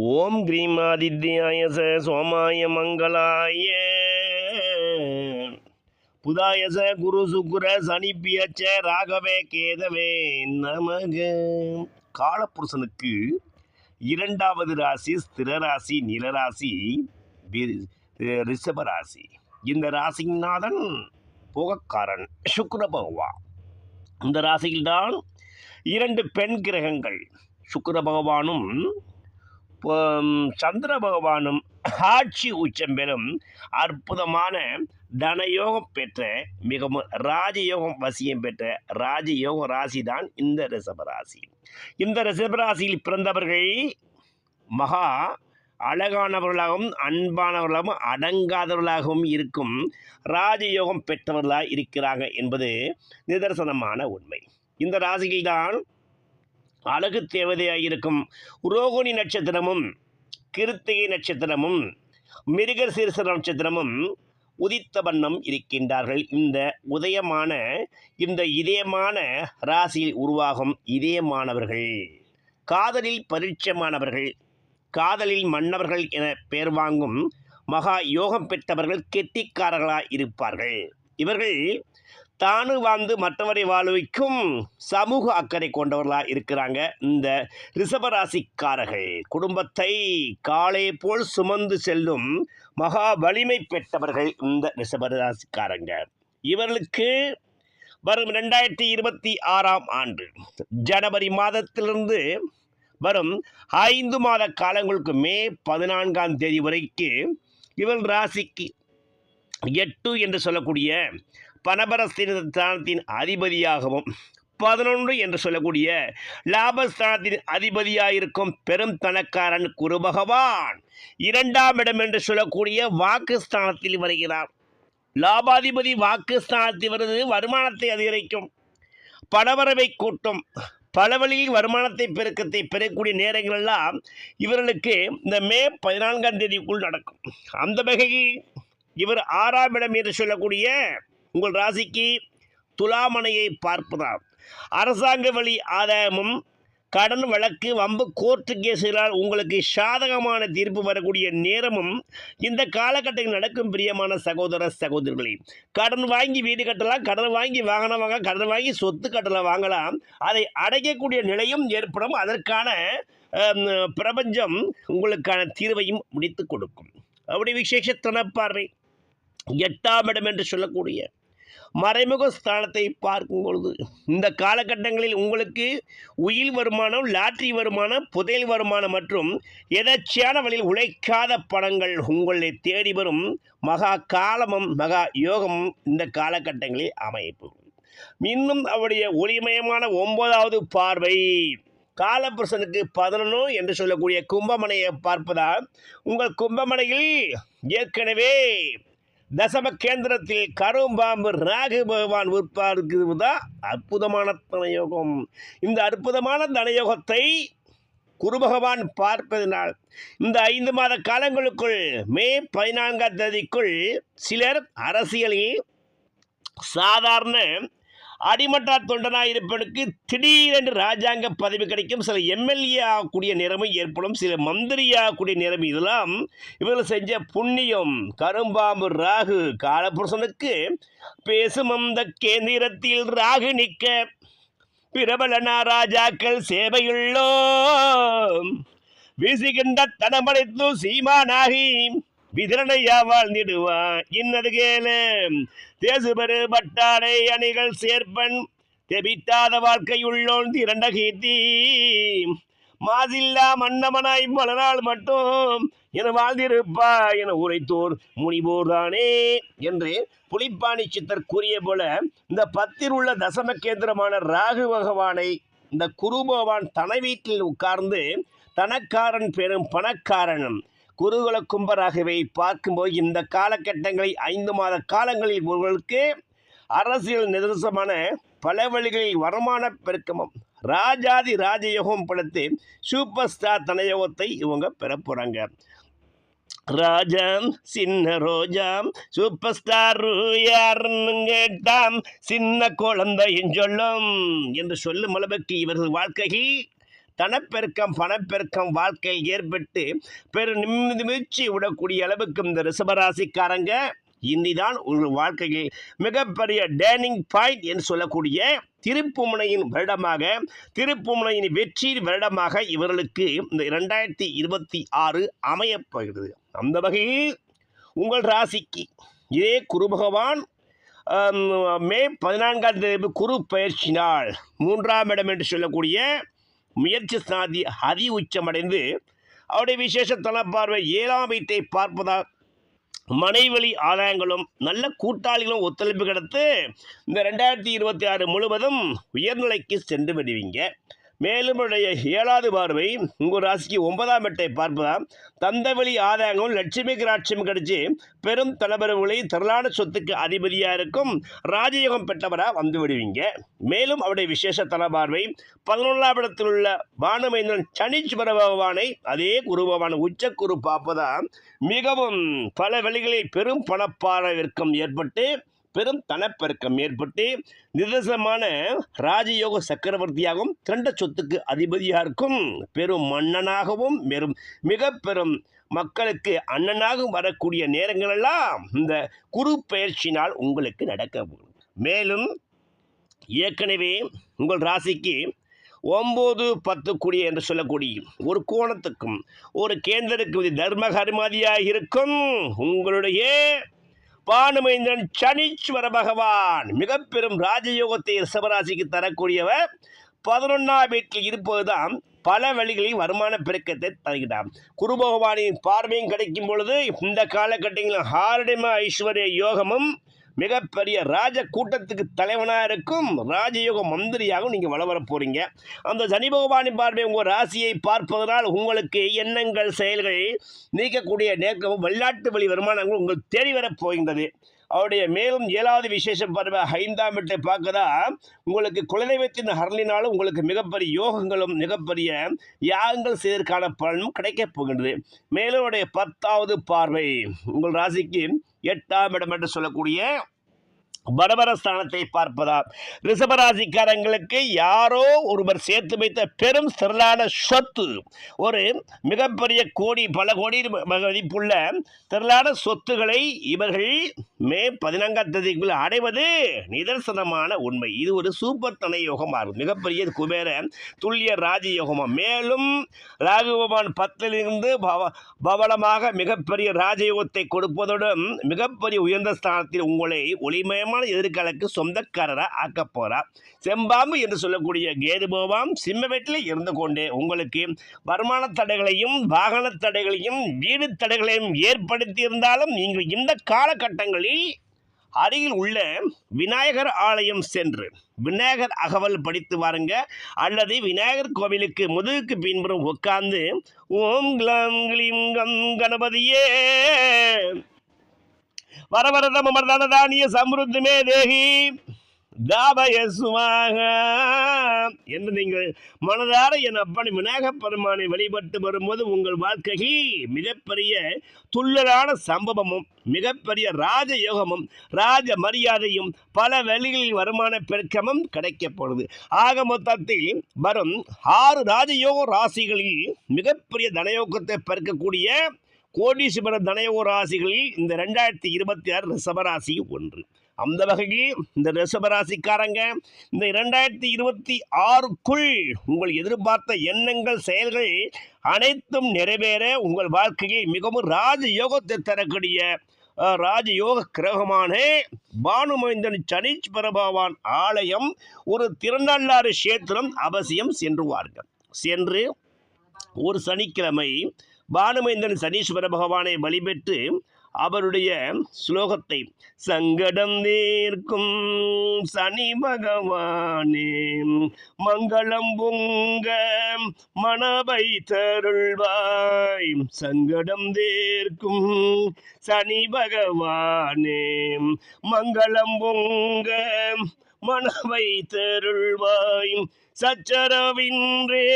ஓம் கிரீமாதித்யாய ச சோமாய மங்களாய. புதாயச குரு சுக்குர சனிப்பியச்ச ராகவே கேதவே நமக. காலப்புருஷனுக்கு இரண்டாவது ராசி ஸ்திர ராசி நிலராசி ரிஷப ராசி. இந்த ராசிநாதன் புகக்காரன் சுக்ர பகவான். இந்த ராசியில்தான் இரண்டு பெண் கிரகங்கள் சுக்கர பகவானும் சந்திர பகவானும் ஆட்சி உச்சம் பெறும் அற்புதமான தனயோகம் பெற்ற மிகவும் ராஜயோகம் வசியம் பெற்ற ராஜயோக ராசி தான் இந்த ரிஷப ராசி இந்த ரிசபராசியில் பிறந்தவர்கள் மகா அழகானவர்களாகவும் அன்பானவர்களாகவும் அடங்காதவர்களாகவும் இருக்கும் ராஜயோகம் பெற்றவர்களாக இருக்கிறாங்க என்பது நிதர்சனமான உண்மை. இந்த ராசியில்தான் அழகு தேவதையாக இருக்கும் ரோகிணி நட்சத்திரமும் கிருத்திகை நட்சத்திரமும் மிருக சீர்ச நட்சத்திரமும் உதித்த வண்ணம் இருக்கின்றார்கள். இந்த உதயமான இந்த இதயமான ராசியில் உருவாகும் இதயமானவர்கள். காதலில் பரிட்சமானவர்கள் காதலில் மன்னவர்கள் என பெயர் வாங்கும் மகா யோகம் பெற்றவர்கள் கெட்டிக்காரர்களாக இருப்பார்கள் இவர்கள் தானு வாழ்ந்து மற்றவரை வாழ்விக்கும் சமூக அக்கறை கொண்டவர்களாக இருக்கிறாங்க இந்த ரிஷபராசிக்காரர்கள். குடும்பத்தை காலை போல் சுமந்து செல்லும் மகா வலிமை பெற்றவர்கள் இந்த ரிஷபராசிக்காரங்க. இவர்களுக்கு வரும் ரெண்டாயிரத்தி இருபத்தி ஆறாம் ஆண்டு ஜனவரி மாதத்திலிருந்து வரும் ஐந்து மாத காலங்களுக்கு மே பதினான்காம் தேதி வரைக்கு இவள் ராசிக்கு எட்டு என்று சொல்லக்கூடிய பணபரஸ்தானத்தின் அதிபதியாகவும் பதினொன்று என்று சொல்லக்கூடிய லாபஸ்தானத்தின் அதிபதியாக இருக்கும் பெரும் தனக்காரன் குரு பகவான் இரண்டாம் இடம் என்று சொல்லக்கூடிய வாக்குஸ்தானத்தில் வருகிறார். லாபாதிபதி வாக்குஸ்தானத்தில் வருது வருமானத்தை அதிகரிக்கும். பணவரவை கூட்டும் பல வழியில் வருமானத்தை பெருக்கத்தை பெறக்கூடிய நேரங்களெல்லாம் இவர்களுக்கு இந்த மே பதினான்காம் தேதிக்குள் நடக்கும். அந்த வகையில் இவர் ஆறாம் இடம் என்று சொல்லக்கூடிய உங்கள் ராசிக்கு துலாமனையை பார்ப்பதாம். அரசாங்க வழி ஆதாயமும் கடன் வழக்கு வம்பு கோர்ட்டு கேஸுகளால் உங்களுக்கு சாதகமான தீர்ப்பு வரக்கூடிய நேரமும் இந்த காலகட்டத்தில் நடக்கும் பிரியமான சகோதர சகோதரிகளே கடன் வாங்கி வீடு கட்டலாம் கடன் வாங்கி வாகனம் வாங்க கடன் வாங்கி சொத்து கட்டலாம் வாங்கலாம். அதை அடைக்கக்கூடிய நிலையும் ஏற்படும். அதற்கான பிரபஞ்சம் உங்களுக்கான தீர்வையும் முடித்து கொடுக்கும். அப்படி விசேஷ பார்வை எட்டாம் இடம் என்று சொல்லக்கூடிய மறைமுக ஸ்தானத்தை பார்க்கும் பொழுது இந்த காலகட்டங்களில் உங்களுக்கு உயில் வருமானம் லாட்ரி வருமானம் புதையல் வருமானம் மற்றும் எதர்ச்சியான வழியில் உழைக்காத பணங்கள் உங்களை தேடி வரும் மகா காலமும் மகா யோகமும் இந்த காலகட்டங்களில் அமைப்பு. இன்னும் அவருடைய ஒளிமயமான ஒன்பதாவது பார்வை காலபுருஷனுக்கு பதினொன்று என்று சொல்லக்கூடிய கும்பமனையை பார்ப்பதால் உங்கள் கும்பமனையில் ஏற்கனவே தசம கேந்திரத்தில் கரும்பாம்பு ராகு பகவான் உட்பார்க்கிறது தான் அற்புதமான தனயோகம். இந்த அற்புதமான தனயோகத்தை குரு பகவான் பார்ப்பதனால் இந்த ஐந்து மாத காலங்களுக்குள் மே பதினான்காம் தேதிக்குள் சிலர் அரசியலில் சாதாரண அடிமட்டார் தொண்டனாக இருப்பவனுக்கு திடீரென்று ராஜாங்க பதவி கிடைக்கும். சில எம்எல்ஏ ஆகக்கூடிய நிலைமை ஏற்படும். சில மந்திரி ஆகக்கூடிய நிலைமை இதெல்லாம் இவர்கள் செஞ்ச புண்ணியம் கரும்பாம்பு ராகு காலபுருஷனுக்கு பேசும் அந்த கேந்திரத்தில் ராகு நிற்க. பிரபலனா ராஜாக்கள் சேவையுள்ளோம். வீசுகின்ற தனமடைத்து சீமானாகி விதிரணையா வாழ்ந்திடுவான் இன்னது கேளு. தேசுபெரு பட்டாடை அணிகள் சேர்ப்பன். தெபிட்டாத வாழ்க்கையுள்ளோன் திரண்ட கீர்த்தி. மாதில்லா மன்னமனாய் பல நாள் மட்டும் என வாழ்ந்திருப்பா என உரைத்தோர் முனிவோர் தானே என்று புலிப்பாணி சித்தர் கூறிய போல இந்த பத்தில் உள்ள தசம கேந்திரமான ராகு பகவானை இந்த குரு பகவான் தன வீட்டில் உட்கார்ந்து தனக்காரன் பெரும் பணக்காரன் குருகுல கும்பராகவே பார்க்கும்போது இந்த காலகட்டங்களை ஐந்து மாத காலங்களில் உங்களுக்கு அரசியல் நிதர்சனமான பல வழிகளில் வருமான பெருக்கமும் ராஜாதி ராஜயோகம் படுத்து சூப்பர் ஸ்டார் தனயோகத்தை இவங்க பெற போகிறாங்க ராஜாம் சின்ன ரோஜாம் சூப்பர் ஸ்டார் யாருன்னு கேட்டாம் சின்ன குழந்தையும் சொல்லும் என்று சொல்லும் அளவுக்கு இவர்கள் வாழ்க்கையில் தனப்பெருக்கம் பணப்பெருக்கம் வாழ்க்கையில் ஏற்பட்டு பெரு நிமிர்ச்சி விடக்கூடிய அளவுக்கு இந்த ரிஷபராசிக்காரங்க இன்னிதான் உங்கள் வாழ்க்கையில் மிகப்பெரிய டேர்னிங் பாயிண்ட் என்று சொல்லக்கூடிய திருப்புமுனையின் வருடமாக திருப்புமுனையின் வெற்றியின் வருடமாக இவர்களுக்கு இந்த இரண்டாயிரத்தி இருபத்தி ஆறு அமையப்போகிறது அந்த வகையில் உங்கள் ராசிக்கு இதே குரு பகவான் மே பதினான்காம் தேதி குரு பயிற்சி நாள் மூன்றாம் இடம் என்று சொல்லக்கூடிய முயற்சி சாதி அதி உச்சமடைந்து அவருடைய விசேஷ தனப்பார்வை ஏழாம் வீட்டை பார்ப்பதால் மனைவழி ஆதாயங்களும் நல்ல கூட்டாளிகளும் ஒத்துழைப்பு கிடைத்து இந்த ரெண்டாயிரத்தி இருபத்தி ஆறு முழுவதும் உயர்நிலைக்கு சென்று விடுவீங்க. மேலும் உடைய ஏழாவது பார்வை உங்கள் ராசிக்கு ஒன்பதாம் எட்டை பார்ப்பதால் தந்தவெளி ஆதாயங்களும் லட்சுமி கிராட்சியம் கிடைச்சி பெரும் தலைவர்களை திரளான சொத்துக்கு அதிபதியாக இருக்கும் ராஜயோகம் பெற்றவராக வந்து விடுவீங்க. மேலும் அவருடைய விசேஷ தலபார்வை பதினொன்றாம் இடத்தில் உள்ள பானுமைந்தன் சனீஸ்வர பகவானை அதே குருபவான உச்ச குரு பார்ப்பதால் மிகவும் பல வழிகளில் பெரும் பணப்பாரவிற்கம் ஏற்பட்டு பெரும் தனப்பெருக்கம் ஏற்பட்டு நிதர்சனமான ராஜயோக சக்கரவர்த்தியாகவும் திரண்ட சொத்துக்கு அதிபதியாக இருக்கும். பெரும் மன்னனாகவும் பெரும் மிக பெரும் மக்களுக்கு அண்ணனாகவும் வரக்கூடிய நேரங்களெல்லாம் இந்த குரு பயிற்சினால் உங்களுக்கு நடக்க மேலும் ஏற்கனவே உங்கள் ராசிக்கு ஒம்பது பத்து கூடிய என்று சொல்லக்கூடிய ஒரு கோணத்துக்கும் ஒரு கேந்திரக்கு இது தர்ம கர்மாதியாக இருக்கும். உங்களுடைய பானுமைந்தன் சனீஸ்வர பகவான். மிக பெரும் ராஜயோகத்தை ரிஷபராசிக்கு தரக்கூடியவர். பதினொன்றாம் வீட்டில் இருப்பதுதான் பல வழிகளில் வருமான பெருக்கத்தை தருகிறார். குரு பகவானின் பார்வையும் கிடைக்கும் பொழுது இந்த காலகட்டங்களில் ஹாரடிம ஐஸ்வர்ய யோகமும் மிகப்பெரிய ராஜ கூட்டத்துக்கு தலைவனாக இருக்கும் ராஜயோக மந்திரியாகவும் நீங்கள் வளவரப் போகிறீங்க அந்த சனி பகவானின் பார்வை உங்கள் ராசியை பார்ப்பதனால் உங்களுக்கு எண்ணங்கள் செயல்களை நீக்கக்கூடிய நேர்க்கவும் வெளிநாட்டு வழி வருமானங்கள் உங்கள் தேடி வரப் போகின்றது. அவருடைய மேலும் ஏழாவது விசேஷம் பருவ ஐந்தாம் வீட்டை பார்க்கதா உங்களுக்கு குலதெய்வத்தின் அருளினாலும் உங்களுக்கு மிகப்பெரிய யோகங்களும் மிகப்பெரிய யாகங்கள் செய்வதற்கான பலனும் கிடைக்கப் போகின்றது. மேலும் அவருடைய பத்தாவது பார்வை உங்கள் ராசிக்கு எட்டாம் இடம் என்று சொல்லக்கூடிய பரபர ஸ்தானத்தை பார்ப்பதா ரிஷபராசிக்காரங்களுக்கு யாரோ ஒருவர் சேர்த்து வைத்த பெரும் திரளான சொத்து. ஒரு மிகப்பெரிய கோடி பல கோடி மதிப்புள்ள திரளான சொத்துக்களை இவர்கள் மே பதினான்காம் தேதிக்குள் அடைவது நிதர்சனமான உண்மை. இது ஒரு சூப்பர் தனை யோகமாகும் மிகப்பெரிய குபேர துல்லிய ராஜயோகமாக மேலும் ராகுபவான் பத்திலிருந்து பவ பவளமாக மிகப்பெரிய ராஜயோகத்தை கொடுப்பதுடன் மிகப்பெரிய உயர்ந்த ஸ்தானத்தில் உங்களை ஒளிமயம் ஒளிமயமான எதிர்காலக்கு சொந்தக்காரராக ஆக்க போகிறார் செம்பாம்பு என்று சொல்லக்கூடிய கேது பகவான் சிம்ம வீட்டில் இருந்து கொண்டே உங்களுக்கு வருமான தடைகளையும் வாகன தடைகளையும் வீடு தடைகளையும் ஏற்படுத்தி இருந்தாலும் நீங்கள் இந்த காலகட்டங்களில் அருகில் உள்ள விநாயகர் ஆலயம் சென்று விநாயகர் அகவல் படித்து வாருங்க. அல்லது விநாயகர் கோவிலுக்கு முதுகுக்கு பின்புறம் உட்கார்ந்து ஓம் க்ளம் கிளீம் கம் கணபதியே! வரவரதம் அமர்தான தானிய சம்ருத்தமே தேகி. தாபய என்று நீங்கள் மனதார என் அப்பனை விநாயக பெருமானை வழிபட்டு வரும்போது உங்கள் வாழ்க்கையில் மிகப்பெரிய துள்ளலான சம்பவமும் மிகப்பெரிய ராஜயோகமும் ராஜ மரியாதையும் பல வழிகளில் வருமான பெருக்கமும் கிடைக்கப்படுது ஆக மொத்தத்தில் வரும் ஆறு ராஜயோக ராசிகளில் மிகப்பெரிய தனயோகத்தை பெருக்கக்கூடிய கோடீஸ்வர தனயோக ராசிகளில் இந்த ரெண்டாயிரத்தி இருபத்தி ஆறு ரிஷபராசி ஒன்று. அந்த வகையில் இந்த ரிஷபராசிக்காரங்க இந்த இரண்டாயிரத்தி இருபத்தி ஆறுக்குள் உங்கள் எதிர்பார்த்த எண்ணங்கள் செயல்கள் அனைத்தும் நிறைவேற உங்கள் வாழ்க்கையை மிகவும் ராஜயோகத்தை தரக்கூடிய ராஜயோக கிரகமான பானுமைந்தன் சனிச் பகவான் ஆலயம் ஒரு திருநள்ளாறு கஷேத்திரம் அவசியம் சென்றுவார்கள். சென்று ஒரு சனிக்கிழமை பானுமைந்தன் சனீஸ்வர பகவானை வழிபெற்று அவருடைய ஸ்லோகத்தை சங்கடம் தீர்க்கும் சனி பகவானே மங்களம் பொங்க மனவை தருள்வாய் சங்கடம் தீர்க்கும் சனி பகவானே மங்களம் பொங்க மனவை தெருள்வாய் சச்சரவின்றே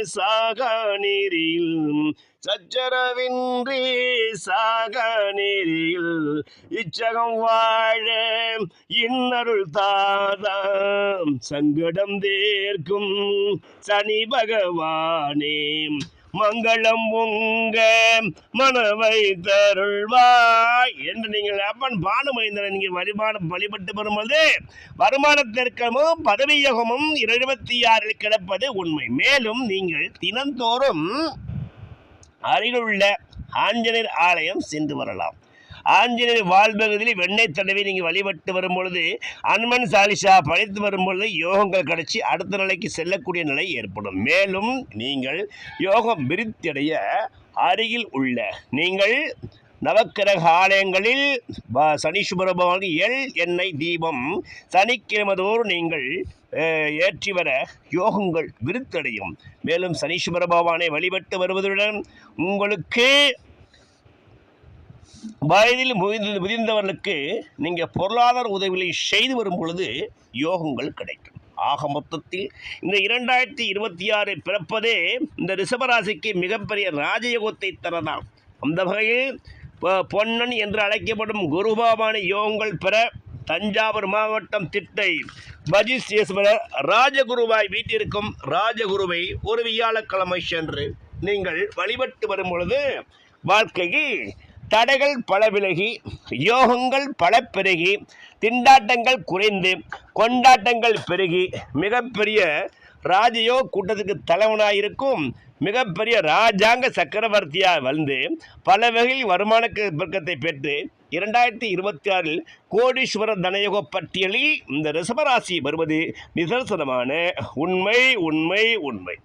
சாக நீரில் சச்சரவின்றே சாகநீரில். இச்சகம் வாழ இன்னருள் தாதாம். சங்கடம் தேர்க்கும் சனி பகவானே. மங்களம் உங்க மனவை தருள்வாய் என்று நீங்கள் அப்பன் பானுமைந்தனை நீங்கள் வழிபாடு வழிபட்டு வரும்போது வருமானத்திற்கமும் பதவியகமும் இருபத்தி ஆறில் கிடப்பது உண்மை. மேலும் நீங்கள் தினந்தோறும் அருகிலுள்ள ஆஞ்சநேயர் ஆலயம் சென்று வரலாம். ஆஞ்சநேயர் வாழ்பகுதியில் வெண்ணெய் தடவி நீங்கள் வழிபட்டு வரும்பொழுது அனுமன் சாலிஷா படித்து வரும்பொழுது யோகங்கள் கிடைச்சி அடுத்த நிலைக்கு செல்லக்கூடிய நிலை ஏற்படும். மேலும் நீங்கள் யோகம் விருத்தியடைய அருகில் உள்ள நீங்கள் நவக்கிரக ஆலயங்களில் ப- சனீஸ்வர பகவானுக்கு எள் எண்ணெய் தீபம் சனிக்கிழமதோறும் நீங்கள் ஏற்றி வர யோகங்கள் விருத்தடையும். மேலும் சனீஸ்வர பகவானை வழிபட்டு வருவதுடன் உங்களுக்கு வயதில் முதிர்ந்த முதிர்ந்தவர்களுக்கு நீங்கள் பொருளாதார உதவிகளை செய்து வரும் பொழுது யோகங்கள் கிடைக்கும். ஆக மொத்தத்தில் இந்த இரண்டாயிரத்தி இருபத்தி ஆறு பிறப்பதே இந்த ரிஷபராசிக்கு மிகப்பெரிய ராஜயோகத்தை தரலாம். அந்த வகையில் பொ- பொன்னன் என்று அழைக்கப்படும் குருபாபான யோகங்கள் பெற தஞ்சாவூர் மாவட்டம் திட்டை பஜிஸ்வரர் ராஜகுருவாய் வீட்டிற்கும் ராஜகுருவை ஒரு வியாழக்கிழமை சென்று நீங்கள் வழிபட்டு வரும் பொழுது வாழ்க்கையில் தடைகள் பல விலகி யோகங்கள் பல பெருகி திண்டாட்டங்கள் குறைந்து கொண்டாட்டங்கள் பெருகி மிகப்பெரிய ராஜயோக கூட்டத்துக்கு தலைவனாயிருக்கும் மிகப்பெரிய ராஜாங்க சக்கரவர்த்தியாக வந்து பல வகையில் வருமான க- பெருக்கத்தை பெற்று இரண்டாயிரத்தி இருபத்தி ஆறில் கோடீஸ்வர தனயோக பட்டியலில் இந்த ரிசபராசி வருவது நிதர்சனமான உண்மை உண்மை உண்மை.